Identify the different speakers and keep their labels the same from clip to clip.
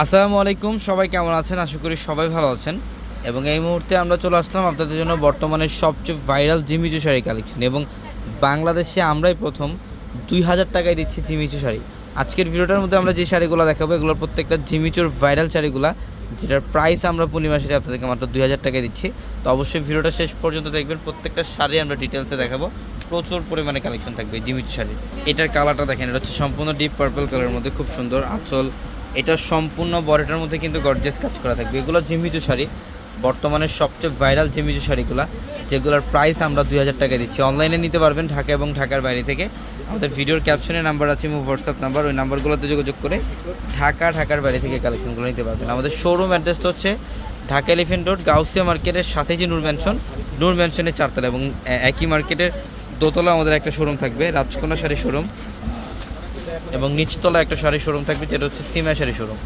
Speaker 1: আসসালামু আলাইকুম, সবাই কেমন আছেন? আশা করি সবাই ভালো আছেন। এবং এই মুহূর্তে আমরা চলে আসলাম আপনাদের জন্য বর্তমানে সবচেয়ে ভাইরাল জিমিচু শাড়ি কালেকশন এবং বাংলাদেশে আমরাই প্রথম দুই হাজার টাকায় দিচ্ছি জিমিচু শাড়ি। আজকের ভিডিওটার মধ্যে আমরা যে শাড়িগুলো দেখাবো, এগুলোর প্রত্যেকটা জিমিচুর ভাইরাল শাড়িগুলো, যেটার প্রাইস আমরা পূর্ণিমা শাড়ি আপনাদেরকে মাত্র দুই হাজার টাকায় দিচ্ছি। তো অবশ্যই ভিডিওটা শেষ পর্যন্ত দেখবেন, প্রত্যেকটা শাড়ি আমরা ডিটেলসে দেখাবো। প্রচুর পরিমাণে কালেকশন থাকবে জিমিচু শাড়ি। এটার কালারটা দেখেন, এটা হচ্ছে সম্পূর্ণ ডিপ পার্পল কালারের মধ্যে, খুব সুন্দর আঁচল এটা সম্পূর্ণ বডিটার মধ্যে কিন্তু গর্জেস কাজ করা থাকবে। এগুলো জিমিচু শাড়ি, বর্তমানে সবচেয়ে ভাইরাল জিমিচু শাড়িগুলো, যেগুলোর প্রাইস আমরা দুই হাজার টাকা দিচ্ছি। অনলাইনে নিতে পারবেন ঢাকা এবং ঢাকার বাইরে থেকে। আমাদের ভিডিওর ক্যাপশনে নাম্বার আছে মুভ হোয়াটসঅ্যাপ নাম্বার ওই নাম্বারগুলোতে যোগাযোগ করে ঢাকা, ঢাকার বাইরে থেকে কালেকশনগুলো নিতে পারবেন। আমাদের শোরুম অ্যাড্রেসটা হচ্ছে ঢাকা এলিফেন্ট রোড গাউসিয়া মার্কেটের সাথে যে নূর ম্যানশন নূর ম্যানশনের চারতলা এবং একই মার্কেটের দোতলা আমাদের একটা শোরুম থাকবে রাজকোনা শাড়ি শোরুম এবং নিচতলা একটা শাড়ি শোরুম থাকবে, যেটা হচ্ছে সিমা শাড়ি শোরুম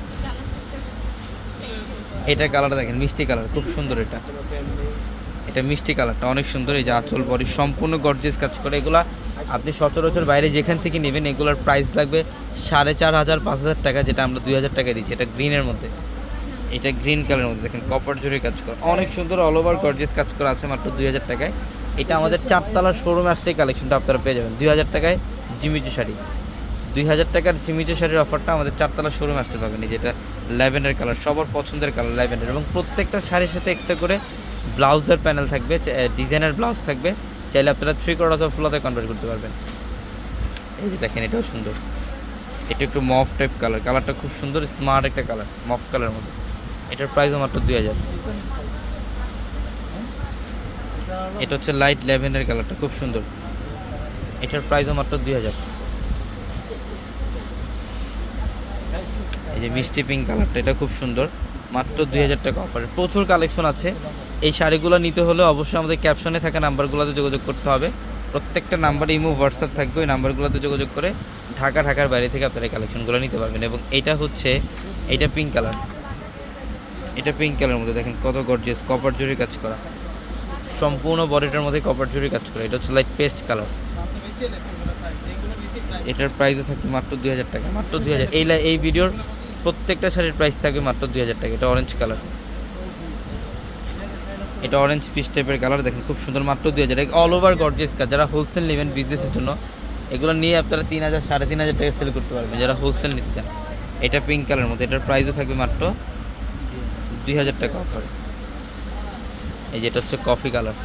Speaker 1: এটা কালারটা দেখেন, মিষ্টি কালার খুব সুন্দর এটা। এটা মিষ্টি কালারটা অনেক সুন্দর, এই যে আঁচল বডি, সম্পূর্ণ গর্জিয়াস কাজ করে। এগুলা আপনি সচরাচর বাইরে যেখান থেকে নেবেন, এগুলোর প্রাইস লাগবে সাড়ে চার হাজার, পাঁচ হাজার টাকা, যেটা আমরা দুই হাজার টাকায় দিচ্ছি। এটা গ্রিনের মধ্যে। এটা গ্রিন কালারের মধ্যে, দেখেন কপার জুড়ে কাজ করা। অনেক সুন্দর অল ওভার গর্জেস কাজ করা আছে মাত্র দুই হাজার টাকায়। এটা আমাদের চারতলার শোরুমে আসতেই কালেকশনটা আপনারা পেয়ে যাবেন। দুই হাজার টাকায় জিমিচু শাড়ি। দুই হাজার টাকার জিমিচু শাড়ির অফারটা আমাদের চারতলা শোরুমে আসতে পারবেন। যেটা ল্যাভেন্ডার কালার সবার পছন্দের কালার ল্যাভেন্ডার এবং প্রত্যেকটা শাড়ির সাথে এক্সট্রা করে ব্লাউজের প্যানেল থাকবে ডিজাইনার ব্লাউজ থাকবে। চাইলে আপনারা থ্রি কোয়ার অথবা ফুলাতে কনভার্ট করতে পারবেন। এই যে দেখেন, এটাও সুন্দর। এটা একটু মফ টাইপ কালার কালারটা খুব সুন্দর স্মার্ট একটা কালার মফ কালার মতো। এটার প্রাইসও মাত্র দুই হাজার। এটা হচ্ছে লাইট ল্যাভেন্ডার কালারটা খুব সুন্দর। এটার প্রাইসও মাত্র দুই হাজার। এই যে মিষ্টি পিঙ্ক কালারটা এটা খুব সুন্দর। মাত্র দুই হাজার টাকা অফারে প্রচুর কালেকশন আছে। এই শাড়িগুলো নিতে হলে অবশ্যই আমাদের ক্যাপশনে থাকা নাম্বারগুলোতে যোগাযোগ করতে হবে। প্রত্যেকটা নাম্বার ইমো হোয়াটসঅ্যাপ থাকবে, ওই নাম্বারগুলোতে যোগাযোগ করে ঢাকা, ঢাকার বাইরে থেকে আপনারা এই কালেকশনগুলো নিতে পারবেন। এবং এটা হচ্ছে, এটা পিঙ্ক কালার এটা পিঙ্ক কালারের মধ্যে দেখেন কত গর্জিয়াস কপার জুড়ি কাজ করা। সম্পূর্ণ বডিটার মধ্যে কপার জুড়ি কাজ করা। এটা হচ্ছে লাইট পেস্ট কালার এটার প্রাইসও থাকবে মাত্র দুই হাজার টাকা। মাত্র দুই হাজার। এই এই ভিডিওর প্রত্যেকটা শাড়ির প্রাইস থাকবে মাত্র দুই হাজার টাকা। এটা অরেঞ্জ কালার এটা অরেঞ্জ পিস টাইপের কালার দেখেন খুব সুন্দর মাত্র দুই হাজার অল ওভার গর্জিয়াস কাজ যারা হোলসেল নেবেন বিজনেসের জন্য, এগুলো নিয়ে আপনারা তিন হাজার, সাড়ে তিন হাজার টাকা সেল করতে পারবেন, যারা হোলসেল নিতে চান। এটা পিঙ্ক কালারের মধ্যে, এটার প্রাইসও থাকবে মাত্র দুই হাজার টাকা অফার এই যেটা হচ্ছে কফি কালার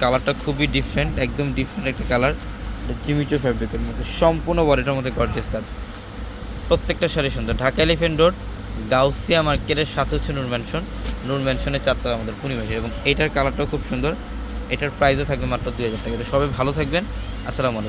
Speaker 1: কালারটা খুবই ডিফারেন্ট একদম ডিফারেন্ট একটা কালার জিমিটো ফ্যাব্রিকের মধ্যে, সম্পূর্ণ বডিটার মধ্যে গর্জিয়াস কাজ প্রত্যেকটা শাড়ি সুন্দর ঢাকা এলিফেন্ট রোড গাউসিয়া মার্কেটের সাথে হচ্ছে নূর ম্যানশন নূর ম্যানশনের চারতলা আমাদের পূর্ণিমাসী এবং এটার কালারটাও খুব সুন্দর। এটার প্রাইসও থাকবে মাত্র দুই হাজার টাকা। সবাই ভালো থাকবেন। আসসালামু